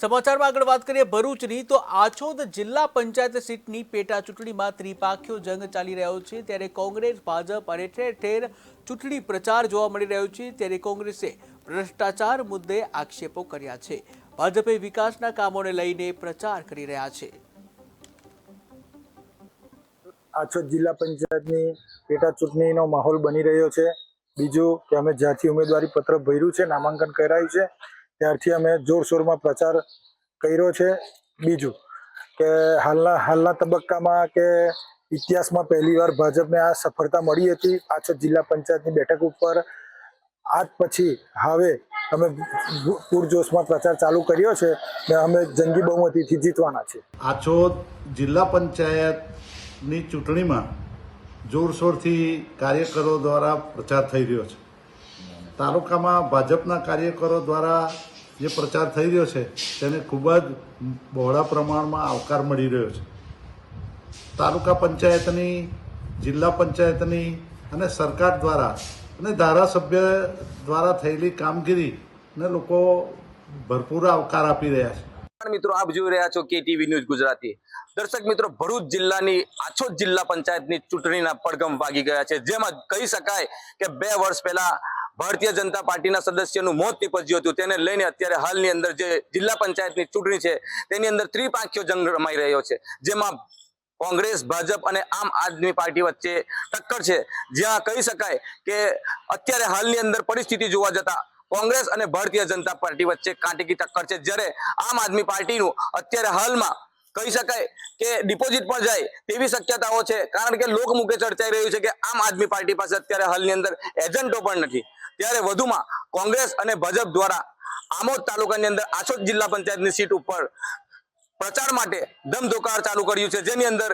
સમાચારમાં આગળ વાત કરીએ ભરૂચની, તો આછોદ જિલ્લા પંચાયત સીટની પેટા ચૂંટણીમાં ત્રિપાખ્યો જંગ ચાલી રહ્યો છે. ત્યારે કોંગ્રેસ, ભાજપ અને ઠેર ઠેર ચૂંટણી પ્રચાર જોવા મળી રહ્યો છે. ત્યારે કોંગ્રેસે ભ્રષ્ટાચાર મુદ્દે આક્ષેપો કર્યા છે. ભાજપે વિકાસના કામોને લઈને પ્રચાર કરી રહ્યા છે. આછોદ જિલ્લા પંચાયતની પેટા ચૂંટણીનો માહોલ બની રહ્યો છે. બીજું કે અમે જ્યાંથી ઉમેદવારી પત્ર ભર્યું છે, નામાંકન કરાયું છે ત્યારથી અમે જોરશોરમાં પ્રચાર કર્યો છે. બીજું કે હાલના હાલના તબક્કામાં કે ઇતિહાસમાં પહેલીવાર ભાજપને આ સફળતા મળી હતી. પાછળ જિલ્લા પંચાયતની બેઠક ઉપર આજ પછી હવે અમે પૂરજોશમાં પ્રચાર ચાલુ કર્યો છે ને અમે જંગી બહુમતીથી જીતવાના છે આછોદ જિલ્લા પંચાયતની ચૂંટણીમાં જોરશોરથી કાર્યકરો દ્વારા પ્રચાર થઈ રહ્યો છે. તાલુકામાં ભાજપના કાર્યકરો દ્વારા જે પ્રચાર થઈ રહ્યો છે, તેને ખૂબ જ બહોળા પ્રમાણમાં આવકાર મળી રહ્યો છે. તાલુકા પંચાયતની, જિલ્લા પંચાયતની અને સરકાર દ્વારા અને ધારાસભ્ય દ્વારા થયેલી કામગીરીને લોકો ભરપૂર આવકાર આપી રહ્યા છે. મિત્રો, આપ જોઈ રહ્યા છો કે ટીવી ન્યૂઝ ગુજરાતી. દર્શક મિત્રો, ભરૂચ જિલ્લાની આછોદ જિલ્લા પંચાયતની ચૂંટણીના પડઘમ વાગી ગયા છે. જેમાં કહી શકાય કે બે વર્ષ પહેલા ભારતીય જનતા પાર્ટીના સદસ્યનું મોત નીપજ્યું હતું. તેને લઈને અત્યારે હાલની અંદર જે જિલ્લા પંચાયતની ચૂંટણી છે, તેની અંદર ત્રિપાંખ્યો જંગ રમાઈ રહ્યો છે. જેમાં કોંગ્રેસ, ભાજપ અને આમ આદમી પાર્ટી વચ્ચે ટક્કર છે. જ્યાં કહી શકાય કે અત્યારે હાલની અંદર પરિસ્થિતિ જોવા જતા કોંગ્રેસ અને ભારતીય જનતા પાર્ટી વચ્ચે કાંટીકી ટક્કર છે. જ્યારે આમ આદમી પાર્ટીનું અત્યારે હાલમાં કહી શકાય કે ડિપોઝિટ પણ જાય તેવી શક્યતાઓ છે. કારણ કે લોકમુખે ચર્ચાઈ રહ્યું છે કે આમ આદમી પાર્ટી પાસે અત્યારે હાલની અંદર એજન્ટો પણ નથી. ત્યારે વધુમાં કોંગ્રેસ અને ભાજપ દ્વારા આમોદ તાલુકાની અંદર આછોદ જિલ્લા પંચાયતની સીટ ઉપર પ્રચાર માટે ધમધોકાર ચાલુ કર્યું છે. જેની અંદર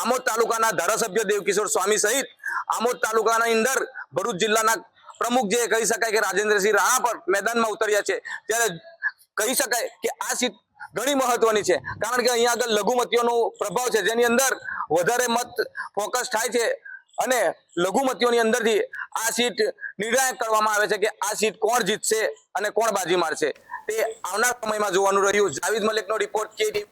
આમોદ તાલુકાના ધારાસભ્ય દેવકિશોર સ્વામી સહિત આમોદ તાલુકાના અંદર ભરૂચ જિલ્લાના પ્રમુખ જે કહી શકાય કે રાજેન્દ્રસિંહ રાણા પર મેદાનમાં ઉતર્યા છે. ત્યારે કહી શકાય કે આ સીટ ઘણી મહત્વની છે. કારણ કે અહીંયા આગળ લઘુમતીઓનો પ્રભાવ છે. જેની અંદર વધારે મત ફોકસ થાય છે. અને લઘુમતીઓની અંદરથી આ સીટ નિર્ણાયક કરવામાં આવે છે કે આ સીટ કોણ જીતશે અને કોણ બાજી મારશે તે આવનાર સમયમાં જોવાનું રહ્યું. જાવીદ મલિકનો રિપોર્ટ કે